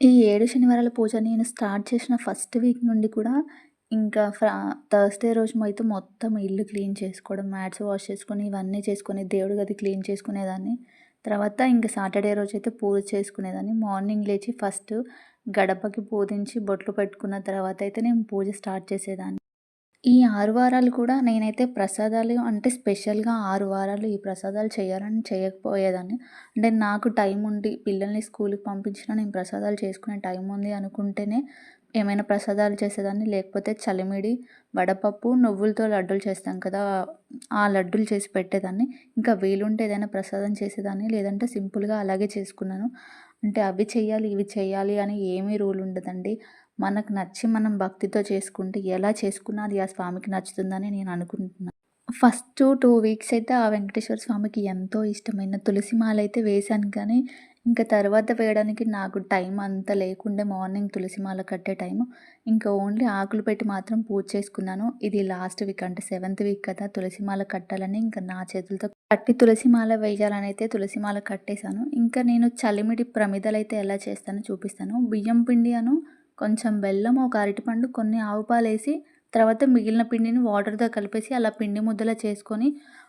ఈ ఏడు శనివారాల పూజ నేను స్టార్ట్ చేసిన ఫస్ట్ వీక్ నుండి కూడా ఇంకా ఫ్రా థర్స్‌డే రోజు అయితే మొత్తం ఇల్లు క్లీన్ చేసుకోవడం, మ్యాట్స్ వాష్ చేసుకొని, ఇవన్నీ చేసుకొని, దేవుడి గది క్లీన్ చేసుకునేదాన్ని. తర్వాత ఇంకా సాటర్డే రోజైతే పూజ చేసుకునేదాన్ని. మార్నింగ్ లేచి ఫస్ట్ గడపకి పూజించి బొట్లు పెట్టుకున్న తర్వాత అయితే నేను పూజ స్టార్ట్ చేసేదాన్ని. ఈ ఆరు వారాలు కూడా నేనైతే ప్రసాదాలు అంటే స్పెషల్‌గా ఆరు వారాలు ఈ ప్రసాదాలు చేయాలని చేయకపోయేదాన్ని. అంటే నాకు టైం ఉండి పిల్లల్ని స్కూల్కి పంపించినా నేను ప్రసాదాలు చేసుకునే టైం ఉంది అనుకుంటేనే ఏమైనా ప్రసాదాలు చేసేదాన్ని. లేకపోతే చలిమిడి, వడపప్పు, నువ్వులతో లడ్డూలు చేస్తాం కదా! ఆ లడ్డూలు చేసి పెట్టేదాన్ని. ఇంకా వీలుంటే ఏదైనా ప్రసాదం చేసేదాన్ని. లేదంటే సింపుల్‌గా అలాగే చేసుకున్నాను. అంటే అవి చేయాలి ఇవి చేయాలి అని ఏమీ రూల్ ఉండదండి. మనకు నచ్చి మనం భక్తితో చేసుకుంటే ఎలా చేసుకున్నా అది ఆ స్వామికి నచ్చుతుందని నేను అనుకుంటున్నాను ఫస్ట్ టూ వీక్స్ అయితే ఆ వెంకటేశ్వర స్వామికి ఎంతో ఇష్టమైన తులసి మాలైతే వేశాను కానీ, ఇంకా తర్వాత వేయడానికి నాకు టైం అంత లేకుండే మార్నింగ్ తులసి మాల కట్టే టైం ఇంకా ఓన్లీ ఆకులు పెట్టి మాత్రం పూజ చేసుకున్నాను. ఇది లాస్ట్ వీక్ అంటే సెవెంత్ వీక్ కదా! తులసి మాల కట్టాలని ఇంకా నా చేతులతో కట్టి తులసి మాల వేయాలని అయితే తులసి మాల కట్టేశాను. ఇంకా నేను చలిమిడి ప్రమిదలైతే ఎలా చేస్తానో చూపిస్తాను. బియ్యం పిండి అను కొంచెం బెల్లం, ఒక అరటిపండు, కొన్ని ఆవు పాలేసి తర్వాత మిగిలిన పిండిని వాటర్‌తో కలిపేసి అలా పిండి ముద్దలా చేసుకొని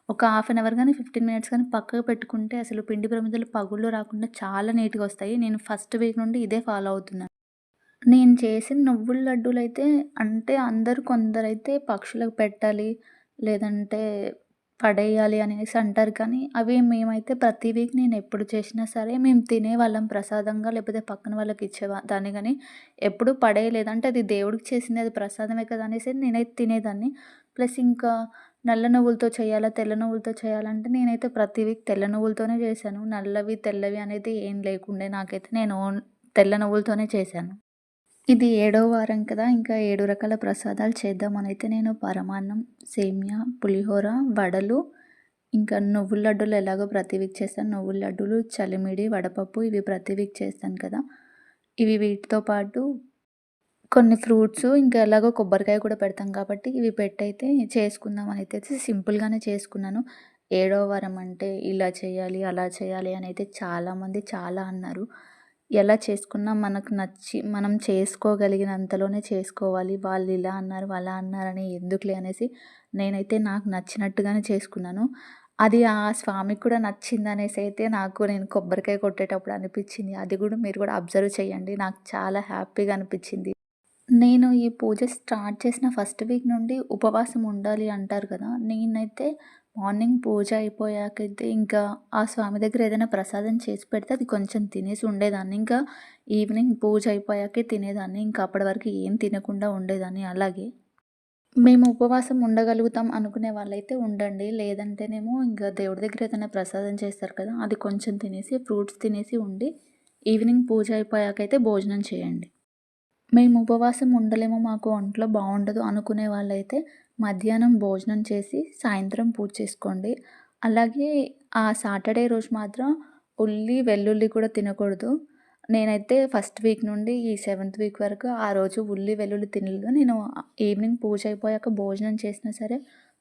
ఒక హాఫ్ అన్ అవర్ కానీ ఫిఫ్టీన్ మినిట్స్ కానీ పక్కకు పెట్టుకుంటే అసలు పిండి ప్రమిదలు పగుళ్ళు రాకుండా చాలా నీట్‌గా వస్తాయి. నేను ఫస్ట్ వీక్ నుండి ఇదే ఫాలో అవుతున్నాను. నేను చేసిన నువ్వుల లడ్డూలు అయితే అంటే అందరూ కొందరైతే పక్షులకు పెట్టాలి, లేదంటే పడేయాలి అనేసి అంటారు కానీ, అవి మేమైతే ప్రతి వీక్ నేను ఎప్పుడు చేసినా సరే మేము తినేవాళ్ళం ప్రసాదంగా లేకపోతే పక్కన వాళ్ళకి ఇచ్చేవా దాన్ని కానీ ఎప్పుడు పడేయలేదు. అంటే అది దేవుడికి చేసింది అది ప్రసాదమే కదా! అనేసి నేనైతే తినేదాన్ని. ప్లస్ ఇంకా నల్ల నువ్వులతో చేయాలా, తెల్ల నువ్వులతో చేయాలంటే నేనైతే ప్రతి వీక్ తెల్ల నువ్వులతోనే చేశాను. నల్లవి, తెల్లవి అనేది ఏం లేకుండే నాకైతే నేను ఓన్ తెల్ల నువ్వులతోనే చేశాను. ఇది ఏడో వారం కదా! ఇంకా ఏడు రకాల ప్రసాదాలు చేద్దామనైతే నేను పరమాన్నం, సేమియా, పులిహోర, వడలు, ఇంకా నువ్వుల లడ్డూలు ఎలాగో ప్రతి వీక్ చేస్తాను. నువ్వుల లడ్డూలు, చలిమిడి, వడపప్పు ఇవి ప్రతి వీక్ చేస్తాను కదా! ఇవి వీటితో పాటు కొన్ని ఫ్రూట్స్ ఇంకా ఎలాగో కొబ్బరికాయ కూడా పెడతాం కాబట్టి ఇవి పెట్టయితే చేసుకుందామనైతే సింపుల్‌గానే చేసుకున్నాను. ఏడో వారం అంటే ఇలా చేయాలి, అలా చేయాలి అని అయితే చాలామంది చాలా అన్నారు. ఎలా చేసుకున్నా మనకు నచ్చి మనం చేసుకోగలిగినంతలోనే చేసుకోవాలి. వాళ్ళు ఇలా అన్నారు, అలా అన్నారని ఎందుకులే అనేసి నేనైతే నాకు నచ్చినట్టుగానే చేసుకున్నాను. అది ఆ స్వామికి కూడా నచ్చింది అనేసి అయితే నాకు నేను కొబ్బరికాయ కొట్టేటప్పుడు అనిపించింది అది కూడా మీరు కూడా అబ్జర్వ్ చేయండి. నాకు చాలా హ్యాపీగా అనిపించింది నేను ఈ పూజ స్టార్ట్ చేసిన ఫస్ట్ వీక్ నుండి ఉపవాసం ఉండాలి అంటారు కదా! నేనైతే మార్నింగ్ పూజ అయిపోయాకైతే ఇంకా ఆ స్వామి దగ్గర ఏదైనా ప్రసాదం చేసి పెడితే అది కొంచెం తినేసి ఉండేదాన్ని. ఇంకా ఈవినింగ్ పూజ అయిపోయాకే తినేదాన్ని. ఇంకా అప్పటి వరకు ఏం తినకుండా ఉండేదాన్ని అలాగే. మేము ఉపవాసం ఉండగలుగుతాం అనుకునే వాళ్ళైతే ఉండండి. లేదంటేనేమో ఇంకా దేవుడి దగ్గర ఏదైనా ప్రసాదం చేస్తారు కదా! అది కొంచెం తినేసి ఫ్రూట్స్ తినేసి ఉండి ఈవినింగ్ పూజ అయిపోయాకైతే భోజనం చేయండి. మేము ఉపవాసం ఉండలేము, మాకు ఒంట్లో బాగుండదు అనుకునే వాళ్ళైతే మధ్యాహ్నం భోజనం చేసి సాయంత్రం పూజ చేసుకోండి. అలాగే ఆ సాటర్డే రోజు మాత్రం ఉల్లి, వెల్లుల్లి కూడా తినకూడదు. నేనైతే ఫస్ట్ వీక్ నుండి ఈ సెవెంత్ వీక్ వరకు ఆ రోజు ఉల్లి, వెల్లుల్లి తినలేదు. నేను ఈవినింగ్ పూజ అయిపోయాక భోజనం చేసినా సరే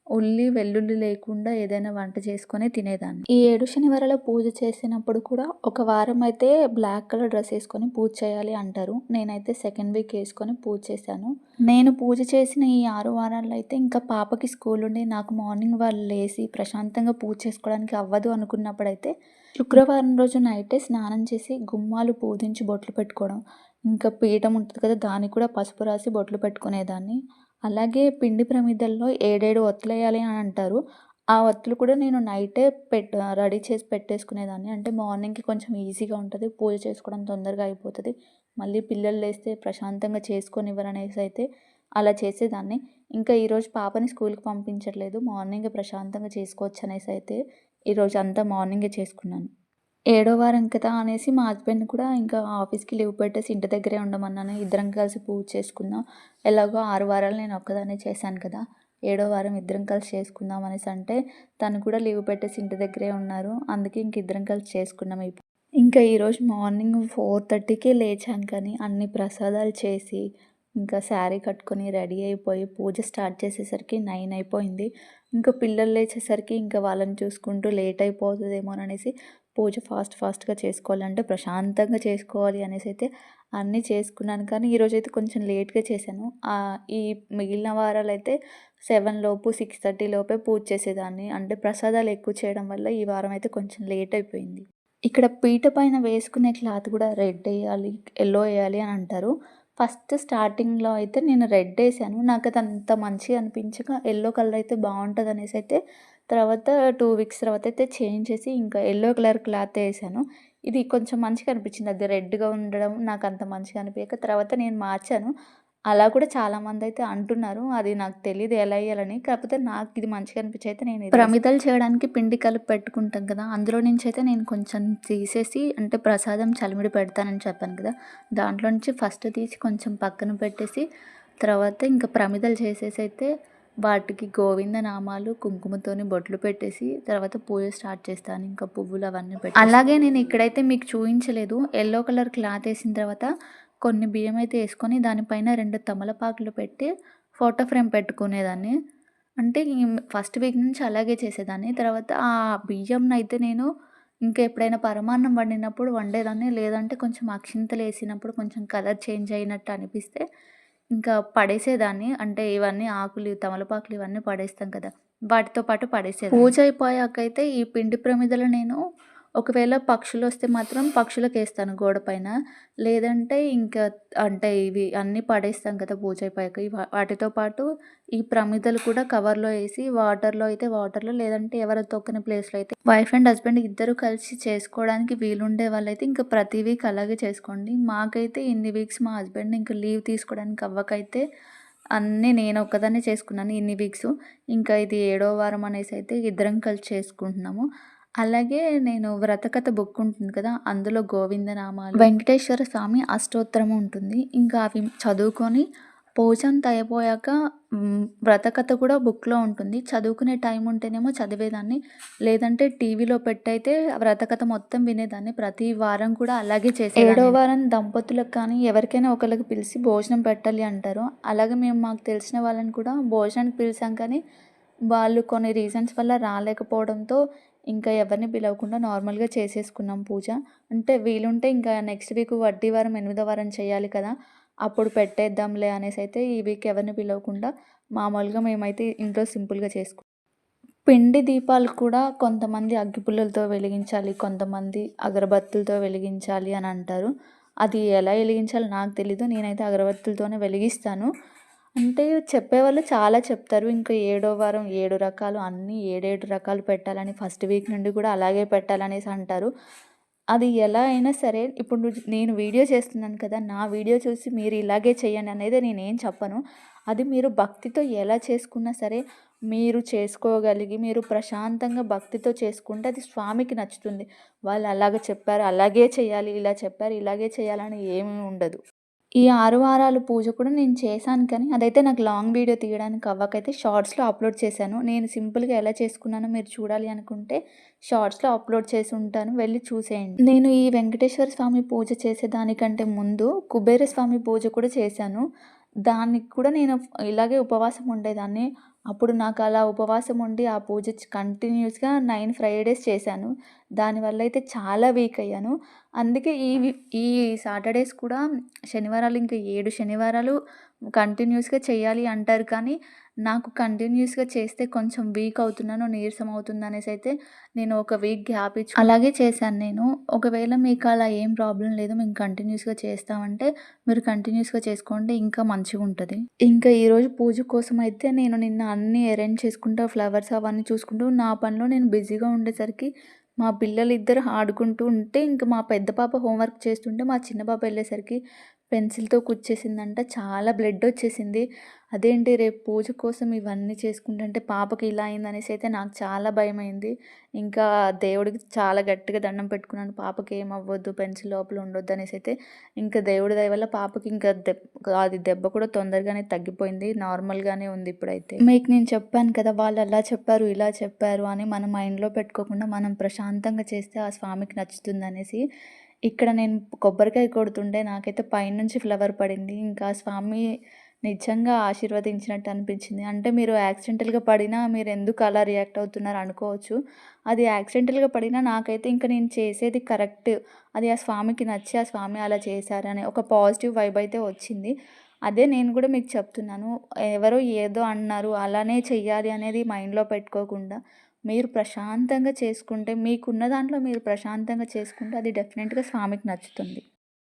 ఉల్లి, వెల్లుల్లి లేకుండా ఏదైనా వంట చేసుకొని తినేదాన్ని. ఈ ఏడు శనివారాల పూజ చేసినప్పుడు కూడా ఒక వారం అయితే బ్లాక్ కలర్ డ్రెస్ వేసుకొని పూజ చేయాలి అంటారు. నేనైతే సెకండ్ వీక్ వేసుకొని పూజ చేశాను. నేను పూజ చేసిన ఈ ఆరు వారాల్లో అయితే ఇంకా పాపకి స్కూల్ ఉండి నాకు మార్నింగ్ వాళ్ళు లేసి ప్రశాంతంగా పూజ చేసుకోవడానికి అవ్వదు అనుకున్నప్పుడైతే శుక్రవారం రోజు నైటే స్నానం చేసి గుమ్మాలు పూజించి బొట్లు పెట్టుకోవడం. ఇంకా పీఠం ఉంటుంది కదా! దానికి కూడా పసుపు రాసి బొట్లు పెట్టుకునేదాన్ని. అలాగే పిండి ప్రమిదల్లో ఏడేడు ఒత్తులేయాలి అని అంటారు. ఆ ఒత్తులు కూడా నేను నైటే పెట్ రెడీ చేసి పెట్టేసుకునేదాన్ని. అంటే మార్నింగ్‌కి కొంచెం ఈజీగా ఉంటుంది పూజ చేసుకోవడం తొందరగా అయిపోతుంది మళ్ళీ పిల్లలు లేస్తే ప్రశాంతంగా చేసుకొని ఇవ్వరనేసి అయితే అలా చేసేదాన్ని. ఇంకా ఈరోజు పాపని స్కూల్కి పంపించట్లేదు. మార్నింగ్ ప్రశాంతంగా చేసుకోవచ్చు అనేసి అయితే ఈరోజు అంతా మార్నింగే చేసుకున్నాను. ఏడో వారం కదా అనేసి మా హస్బెండ్ కూడా ఇంకా ఆఫీస్‌కి లీవ్ పెట్టేసి ఇంటి దగ్గరే ఉండమన్నాను. ఇద్దరం కలిసి పూజ చేసుకుందాం. ఎలాగో ఆరు వారాలు నేను ఒక్కదాన్నే చేశాను కదా! ఏడో వారం ఇద్దరం కలిసి చేసుకుందాం అనేసి అంటే తను కూడా లీవ్ పెట్టేసి ఇంటి దగ్గరే ఉన్నారు. అందుకే ఇంక ఇద్దరం కలిసి చేసుకున్నాం ఇంకా ఈరోజు మార్నింగ్ 4:30కే లేచాను కానీ అన్ని ప్రసాదాలు చేసి ఇంకా శారీ కట్టుకొని రెడీ అయిపోయి పూజ స్టార్ట్ చేసేసరికి నైన్ అయిపోయింది. ఇంకా పిల్లలు లేచేసరికి ఇంకా వాళ్ళని చూసుకుంటూ లేట్ అయిపోతదేమోననేసి పూజ ఫాస్ట్ ఫాస్ట్‌గా చేసుకోవాలంటే ప్రశాంతంగా చేసుకోవాలి అనేసి అయితే అన్నీ చేసుకున్నాను. కానీ ఈరోజు అయితే కొంచెం లేట్‌గా చేశాను. ఈ మిగిలిన వారాలైతే సెవెన్ లోపు 6:30 లోపే పూజ చేసేదాన్ని. అంటే ప్రసాదాలు ఎక్కువ చేయడం వల్ల ఈ వారం అయితే కొంచెం లేట్ అయిపోయింది. ఇక్కడ పీట పైన వేసుకునే క్లాత్ కూడా రెడ్ వేయాలి ఎల్లో వేయాలి అని అంటారు. ఫస్ట్ స్టార్టింగ్‌లో అయితే నేను రెడ్ వేసాను నాకు అది అంత మంచిగా అనిపించక ఎల్లో కలర్ అయితే బాగుంటుంది అనేసి అయితే తర్వాత టూ వీక్స్ తర్వాత అయితే చేంజ్ చేసి ఇంకా ఎల్లో కలర్ క్లాత్ వేసాను ఇది కొంచెం మంచిగా అనిపించింది. అది రెడ్‌గా ఉండడం నాకు అంత మంచిగా అనిపించక తర్వాత నేను మార్చాను. అలా కూడా చాలామందైతే అంటున్నారు. అది నాకు తెలీదు ఎలా ఎయ్యాలని. కాకపోతే నాకిది మంచిగా అనిపించి అయితే నేను ఇది ప్రమిదలు చేయడానికి పిండి కలిపి పెట్టుకుంటాం కదా! అందులో నుంచయితే నేను కొంచెం తీసేసి అంటే ప్రసాదం చలిమిడి పెడతానని చెప్పాను కదా! దాంట్లో నుంచి ఫస్ట్ తీసి కొంచెం పక్కన పెట్టేసి తర్వాత ఇంకా ప్రమిదలు చేసేసి అయితే వాటికి గోవింద నామాలు, కుంకుమతోని బొట్లు పెట్టేసి తర్వాత పూజ స్టార్ట్ చేస్తాను. ఇంకా పువ్వులు అవన్నీ పెట్టి అలాగే నేను ఇక్కడైతే మీకు చూయించలేదు. యెల్లో కలర్ క్లాత్ ఏసిన తర్వాత కొన్ని బియ్యం అయితే వేసుకొని దానిపైన రెండు తమలపాకులు పెట్టి ఫోటో ఫ్రేమ్ పెట్టుకునేదాన్ని. అంటే ఫస్ట్ వీక్ నుంచి అలాగే చేసేదాన్ని. తర్వాత ఆ బియ్యంనైతే నేను ఇంకా ఎప్పుడైనా పరమాన్నం వండినప్పుడు వండేదాన్ని. లేదంటే కొంచెం అక్షింతలు వేసినప్పుడు కొంచెం కలర్ చేంజ్ అయినట్టు అనిపిస్తే ఇంకా పడేసేదాన్ని. అంటే ఇవన్నీ ఆకులు, తమలపాకులు ఇవన్నీ పడేస్తాం కదా! వాటితో పాటు పడేసేది పూజ అయిపోయాకైతే ఈ పిండి ప్రమిదలు నేను ఒకవేళ పక్షులు వస్తే మాత్రం పక్షులకేస్తాను గోడ పైన. లేదంటే ఇంకా అంటే ఇవి అన్నీ పడేస్తాం కదా! పూజ అయిపోయాక. వాటితో పాటు ఈ ప్రమిదలు కూడా కవర్‌లో వేసి వాటర్‌లో అయితే వాటర్‌లో లేదంటే ఎవరు తొక్కని ప్లేస్‌లో అయితే వైఫ్ అండ్ హస్బెండ్ ఇద్దరు కలిసి చేసుకోవడానికి వీలుండే వాళ్ళైతే ఇంకా ప్రతి వీక్ అలాగే చేసుకోండి. మాకైతే ఇన్ని వీక్స్ మా హస్బెండ్ ఇంకా లీవ్ తీసుకోవడానికి అవ్వకైతే అన్నీ నేను ఒక్కదాన్నే చేసుకున్నాను ఇన్ని వీక్స్. ఇంకా ఇది ఏడో వారం అనేసి అయితే ఇద్దరం కలిసి చేసుకుంటున్నాము. అలాగే నేను వ్రతకథ బుక్ ఉంటుంది కదా! అందులో గోవింద నామాలు, వెంకటేశ్వర స్వామి అష్టోత్తరం ఉంటుంది. ఇంకా అవి చదువుకొని పూజ అంతా అయిపోయాక వ్రతకథ కూడా బుక్‌లో ఉంటుంది. చదువుకునే టైం ఉంటేనేమో చదివేదాన్ని. లేదంటే టీవీలో పెట్టయితే వ్రతకథ మొత్తం వినేదాన్ని. ప్రతి వారం కూడా అలాగే చేసేదాన్ని. ఏడో వారం దంపతులకు కానీ ఎవరికైనా ఒకళ్ళకి పిలిచి భోజనం పెట్టాలి అంటారు. అలాగే మేము మాకు తెలిసిన వాళ్ళని కూడా భోజనానికి పిలిచాం కానీ వాళ్ళు కొన్ని రీజన్స్ వల్ల రాలేకపోవడంతో ఇంకా ఎవరిని పిలవకుండా నార్మల్‌గా చేసేసుకున్నాం పూజ. అంటే వీలుంటే ఇంకా నెక్స్ట్ వీక్ వడ్డీ వారం ఎనిమిదో వారం చేయాలి కదా! అప్పుడు పెట్టేద్దాంలే అనేసి అయితే ఈ వీక్ ఎవరిని పిలవకుండా మామూలుగా మేమైతే ఇంట్లో సింపుల్‌గా చేసుకుంటాం పిండి దీపాలు కూడా కొంతమంది అగ్గిపుల్లలతో వెలిగించాలి. కొంతమంది అగరబత్తులతో వెలిగించాలి అని అంటారు. అది ఎలా వెలిగించాలో నాకు తెలీదు. నేనైతే అగరబత్తులతోనే వెలిగిస్తాను. అంటే చెప్పేవాళ్ళు చాలా చెప్తారు. ఇంకా ఏడో వారం ఏడు రకాలు అన్నీ ఏడేడు రకాలు పెట్టాలని ఫస్ట్ వీక్ నుండి కూడా అలాగే పెట్టాలనేసి అంటారు. అది ఎలా అయినా సరే ఇప్పుడు నేను వీడియో చేస్తున్నాను కదా! నా వీడియో చూసి మీరు ఇలాగే చేయండి అనేది నేనేం చెప్పను. అది మీరు భక్తితో ఎలా చేసుకున్నా సరే మీరు చేసుకోగలిగి మీరు ప్రశాంతంగా భక్తితో చేసుకుంటే అది స్వామికి నచ్చుతుంది. వాళ్ళు అలాగ చెప్పారు అలాగే చేయాలి, ఇలా చెప్పారు ఇలాగే చేయాలని ఏమీ ఉండదు. ఈ ఆరు వారాలు పూజ కూడా నేను చేశాను కానీ అదైతే నాకు లాంగ్ వీడియో తీయడానికి అవ్వకైతే షార్ట్స్‌లో అప్లోడ్ చేశాను. నేను సింపుల్‌గా ఎలా చేసుకున్నానో మీరు చూడాలి అనుకుంటే షార్ట్స్‌లో అప్లోడ్ చేసి ఉంటాను. వెళ్ళి చూసేయండి. నేను ఈ వెంకటేశ్వర స్వామి పూజ చేసేదానికంటే ముందు కుబేర స్వామి పూజ కూడా చేశాను. దానికి కూడా నేను ఇలాగే ఉపవాసం ఉండేదాన్ని. అప్పుడు నాకు అలా ఉపవాసం ఉండి ఆ పూజ కంటిన్యూస్‌గా నైన్ ఫ్రైడేస్ చేశాను. దానివల్ల అయితే చాలా వీక్ అయ్యాను. అందుకే ఈ ఈ సాటర్‌డేస్ కూడా శనివారాలు ఇంకా ఏడు శనివారాలు కంటిన్యూస్‌గా చేయాలి అంటారు కానీ నాకు కంటిన్యూస్‌గా చేస్తే కొంచెం వీక్ అవుతున్నాను, నీరసం అవుతుందనేసి అయితే నేను ఒక వీక్ గ్యాప్ ఇచ్చి అలాగే చేశాను నేను. ఒకవేళ మీకు అలా ఏం ప్రాబ్లం లేదు మేము కంటిన్యూస్‌గా చేస్తామంటే మీరు కంటిన్యూస్‌గా చేసుకోండి ఇంకా మంచిగా ఉంటుంది ఇంకా ఈరోజు పూజ కోసం అయితే నేను నిన్న అన్నీ అరేంజ్ చేసుకుంటూ ఫ్లవర్స్ అవన్నీ చూసుకుంటూ నా పనిలో నేను బిజీగా ఉండేసరికి మా పిల్లలు ఇద్దరు ఆడుకుంటూ ఉంటే ఇంకా మా పెద్ద పాప హోంవర్క్ చేస్తుంటే మా చిన్న పాప వెళ్ళేసరికి పెన్సిల్‌తో కుచ్చేసిందంట. చాలా బ్లడ్ వచ్చేసింది. అదేంటి రేపు పూజ కోసం ఇవన్నీ చేసుకుంటుంటే పాపకి ఇలా అయిందనేసి అయితే నాకు చాలా భయమైంది. ఇంకా దేవుడికి చాలా గట్టిగా దండం పెట్టుకున్నాను. పాపకి ఏమవ్వద్దు పెన్సిల్ లోపల ఉండొద్దు అనేసి అయితే ఇంకా దేవుడి దయ వల్ల పాపకి ఇంకా దెబ్బ అది దెబ్బ కూడా తొందరగానే తగ్గిపోయింది. నార్మల్‌గానే ఉంది ఇప్పుడైతే. మీకు నేను చెప్పాను కదా! వాళ్ళు అలా చెప్పారు, ఇలా చెప్పారు అని మన మైండ్‌లో పెట్టుకోకుండా మనం ప్రశాంతంగా చేస్తే ఆ స్వామికి నచ్చుతుంది అనేసి ఇక్కడ నేను కొబ్బరికాయ కొడుతుంటే నాకైతే పైనుంచి ఫ్లవర్ పడింది. ఇంకా స్వామి నిజంగా ఆశీర్వదించినట్టు అనిపించింది. అంటే మీరు యాక్సిడెంటల్‌గా పడినా మీరు ఎందుకు అలా రియాక్ట్ అవుతున్నారు అనుకోవచ్చు. అది యాక్సిడెంటల్‌గా పడినా నాకైతే ఇంక నేను చేసేది కరెక్ట్. అది ఆ స్వామికి నచ్చి ఆ స్వామి అలా చేశారనే ఒక పాజిటివ్ వైబ్ అయితే వచ్చింది. అదే నేను కూడా మీకు చెప్తున్నాను. ఎవరో ఏదో అన్నారు అలానే చెయ్యాలి అనేది మైండ్‌లో పెట్టుకోకుండా మీరు ప్రశాంతంగా చేసుకుంటే మీకున్న దాంట్లో మీరు ప్రశాంతంగా చేసుకుంటే అది డెఫినెట్‌గా స్వామికి నచ్చుతుంది.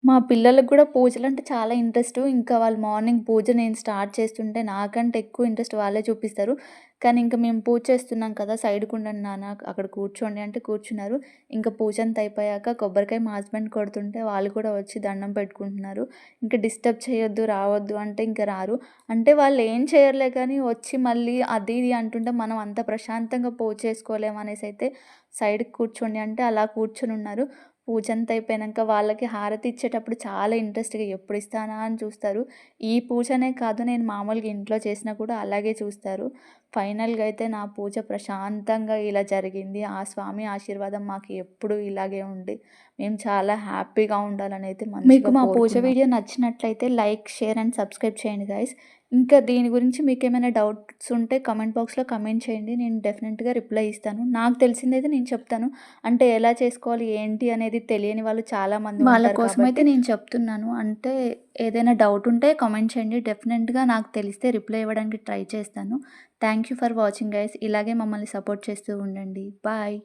మా పిల్లలకి పూజలు అంటే చాలా ఇంట్రెస్ట్ ఇంకా వాళ్ళు మార్నింగ్ పూజ నేను స్టార్ట్ చేస్తుంటే నాకంటే ఎక్కువ ఇంట్రెస్ట్ వాళ్ళే చూపిస్తారు. కానీ ఇంక మేము పూజ చేస్తున్నాం కదా! సైడ్‌కుండండి నాన్న అక్కడ కూర్చోండి అంటే కూర్చున్నారు. ఇంకా పూజ అంత అయిపోయాక కొబ్బరికాయ మా హస్బెండ్ కొడుతుంటే వాళ్ళు కూడా వచ్చి దండం పెట్టుకుంటున్నారు. ఇంకా డిస్టర్బ్ చేయొద్దు, రావద్దు అంటే ఇంకా రారు. అంటే వాళ్ళు ఏం చేయరులే కానీ వచ్చి మళ్ళీ అది ఇది అంటుంటే మనం అంత ప్రశాంతంగా పూజ చేసుకోలేము అయితే సైడ్‌కి కూర్చోండి అంటే అలా కూర్చొని ఉన్నారు కూర్చొనున్నారు. పూజంతా అయిపోయినంక వాళ్ళకి హారతి ఇచ్చేటప్పుడు చాలా ఇంట్రెస్ట్‌గా ఎప్పుడు ఇస్తానా అని చూస్తారు. ఈ పూజనే కాదు నేను మామూలుగా ఇంట్లో చేసినా కూడా అలాగే చూస్తారు. ఫైనల్‌గా అయితే నా పూజ ప్రశాంతంగా ఇలా జరిగింది. ఆ స్వామి ఆశీర్వాదం మాకు ఎప్పుడూ ఇలాగే ఉండి మేము చాలా హ్యాపీగా ఉండాలని అయితే మీకు మా పూజ. వీడియో నచ్చినట్లయితే లైక్, షేర్ అండ్ సబ్స్క్రైబ్ చేయండి గైస్. ఇంకా దీని గురించి మీకేమైనా డౌట్స్ ఉంటే కామెంట్ బాక్స్‌లో కామెంట్ చేయండి. నేను డెఫినెట్‌గా రిప్లై ఇస్తాను. నాకు తెలిసిందైతే నేను చెప్తాను. అంటే ఎలా చేసుకోవాలి, ఏంటి అనేది తెలియని వాళ్ళు చాలామంది వాళ్ళ కోసమైతే కాబట్టి నేను చెప్తున్నాను. అంటే ఏదైనా డౌట్ ఉంటే కామెంట్ చేయండి. డెఫినెట్‌గా నాకు తెలిస్తే రిప్లై ఇవ్వడానికి ట్రై చేస్తాను. Thank you for watching guys. ఇలాగే మమ్మల్ని సపోర్ట్ చేస్తూ ఉండండి. బాయ్.